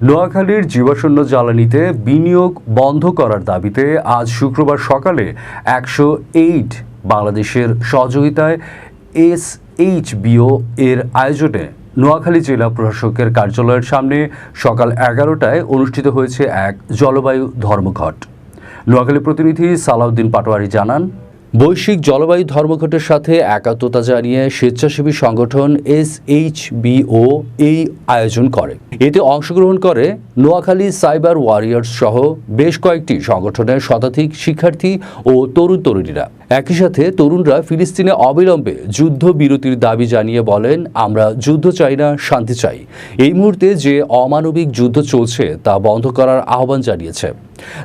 নোয়াখালীর জীবাশূন্য জ্বালানিতে বিনিয়োগ বন্ধ করার দাবিতে আজ শুক্রবার সকালে একশো এইট বাংলাদেশের সহযোগিতায় এস এইচ বিও এর আয়োজনে নোয়াখালী জেলা প্রশাসকের কার্যালয়ের সামনে সকাল এগারোটায় অনুষ্ঠিত হয়েছে এক জলবায়ু ধর্মঘট। নোয়াখালী প্রতিনিধি সালাউদ্দিন পাটোয়ারি জানান বৈশ্বিক জলবায়ু ধর্মঘটের সাথে একাত্মতা জানিয়ে স্বেচ্ছাসেবী সংগঠন এস এইচ বিও এই আয়োজন করে। এতে অংশগ্রহণ করে নোয়াখালী সাইবার ওয়ারিয়ার্স সহ বেশ কয়েকটি সংগঠনের শতাধিক শিক্ষার্থী ও তরুণ তরুণীরা। একই সাথে তরুণরা ফিলিস্তিনে অবিলম্বে যুদ্ধ বিরতির দাবি জানিয়ে বলেন, আমরা যুদ্ধ চাই না, শান্তি চাই। এই মুহূর্তে যে অমানবিক যুদ্ধ চলছে তা বন্ধ করার আহ্বান জানিয়েছে।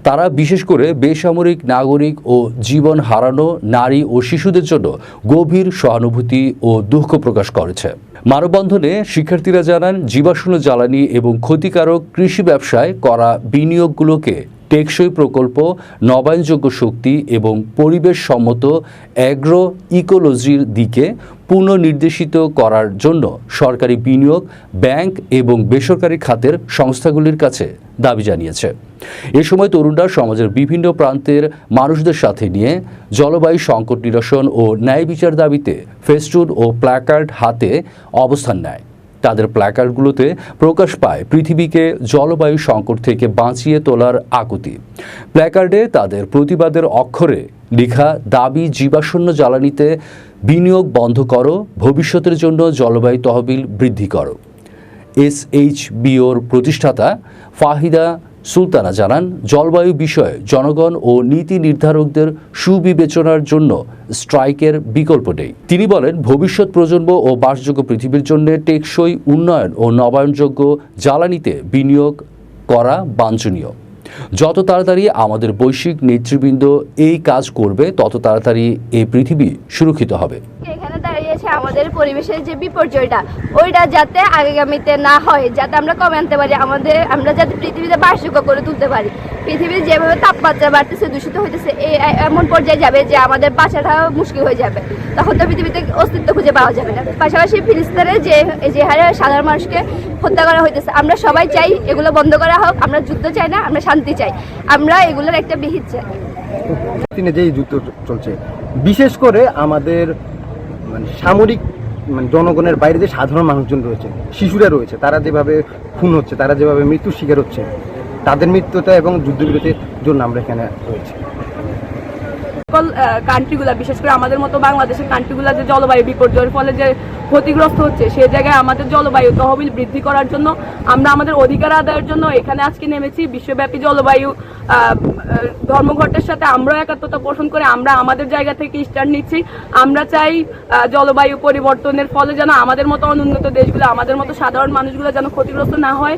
তারা বিশেষ করে বেসামরিক নাগরিক ও জীবন হারানো নারী ও শিশুদের জন্য গভীর সহানুভূতি ও দুঃখ প্রকাশ করেছে। মানববন্ধনে শিক্ষার্থীরা জানান, জীবাশ্ম জ্বালানি এবং ক্ষতিকারক কৃষি ব্যবসায় করা বিনিয়োগগুলোকে টেকসই প্রকল্প, নবায়নযোগ্য শক্তি এবং পরিবেশ সম্মত অ্যাগ্রো ইকোলজির দিকে পুনর্নির্দেশিত করার জন্য সরকারি বিনিয়োগ, ব্যাংক এবং বেসরকারি খাতের সংস্থাগুলির কাছে দাবি জানিয়েছে। এ সময় তরুণরা সমাজের বিভিন্ন প্রান্তের মানুষদের সাথে নিয়ে জলবায়ু সংকট নিরসন ও ন্যায় বিচার দাবিতে ফেস্টুন ও প্ল্যাকার্ড হাতে অবস্থান নেয়। তাদের প্ল্যাকার্ডগুলোতে প্রকাশ পায় পৃথিবীকে জলবায়ু সংকট থেকে বাঁচিয়ে তোলার আকুতি। প্ল্যাকার্ডে তাদের প্রতিবাদের অক্ষরে লেখা, দাবি জীবাশূন্য জ্বালানিতে বিনিয়োগ বন্ধ করো, ভবিষ্যতের জন্য জলবায়ু তহবিল বৃদ্ধি করো। এস এইচ বিওর প্রতিষ্ঠাতা ফাহিদা সুলতানা জানান, জলবায়ু বিষয়ে জনগণ ও নীতি নির্ধারকদের সুবিবেচনার জন্য স্ট্রাইকের বিকল্প নেই। তিনি বলেন, ভবিষ্যৎ প্রজন্ম ও বাসযোগ্য পৃথিবীর জন্য টেকসই উন্নয়ন ও নবায়নযোগ্য জ্বালানিতে বিনিয়োগ করা বাঞ্ছনীয়। যত তাড়াতাড়ি আমাদের বৈশ্বিক নেতৃবৃন্দ এই কাজ করবে তত তাড়াতাড়ি এই পৃথিবী সুরক্ষিত হবে। দাঁড়িয়েছে আমাদের পরিবেশের যে বিপর্যয়টা, ওইটা যাতে আগামীতে না হয়, যাতে আমরা কমে আনতে পারি, আমাদের, আমরা যাতে পৃথিবীতে বাসযোগ্য করে তুলতে পারি। পৃথিবীর যেভাবে তাপমাত্রা বাড়তেছে, দূষিত হইতেছে এমন পর্যায়ে যাবে যে আমাদের বাঁচাটা মুশকিল হয়ে যাবে। তখন তো পৃথিবীতে অস্তিত্ব খুঁজে পাওয়া যাবে না। পাশাপাশি ফিলিস্তিনে যে যে হারে সাধারণ মানুষকে হত্যা করা হইতেছে, আমরা সবাই চাই এগুলো বন্ধ করা হোক, আমরা যুদ্ধ চাই না, আমরা শান্তি চাই। আমরা এগুলোর একটা বিহিত চাই। যেই যুদ্ধ চলছে, বিশেষ করে আমাদের মানে সামরিক মানে জনগণের বাইরে যে সাধারণ মানুষজন রয়েছে, শিশুরা রয়েছে, তারা যেভাবে খুন হচ্ছে, তারা যেভাবে মৃত্যুর শিকার হচ্ছে, তাদের মৃত্যুটা এবং যুদ্ধবিরতির জন্য আমরা এখানে রয়েছি। সকল কান্ট্রিগুলা বিশেষ করে আমাদের মতো বাংলাদেশের কান্ট্রিগুলা যে জলবায়ু বিপর্যয়ের ফলে যে ক্ষতিগ্রস্ত হচ্ছে, সে জায়গায় আমাদের জলবায়ু তহবিল বৃদ্ধি করার জন্য আমরা আমাদের অধিকার আদায়ের জন্য এখানে আজকে নেমেছি। বিশ্বব্যাপী জলবায়ু ধর্মঘটের সাথে আমরাও একাত্মতা পোষণ করে আমরা আমাদের জায়গা থেকে স্টার্ট নিচ্ছি। আমরা চাই জলবায়ু পরিবর্তনের ফলে যেন আমাদের মতো অনুন্নত দেশগুলো, আমাদের মতো সাধারণ মানুষগুলো যেন ক্ষতিগ্রস্ত না হয়।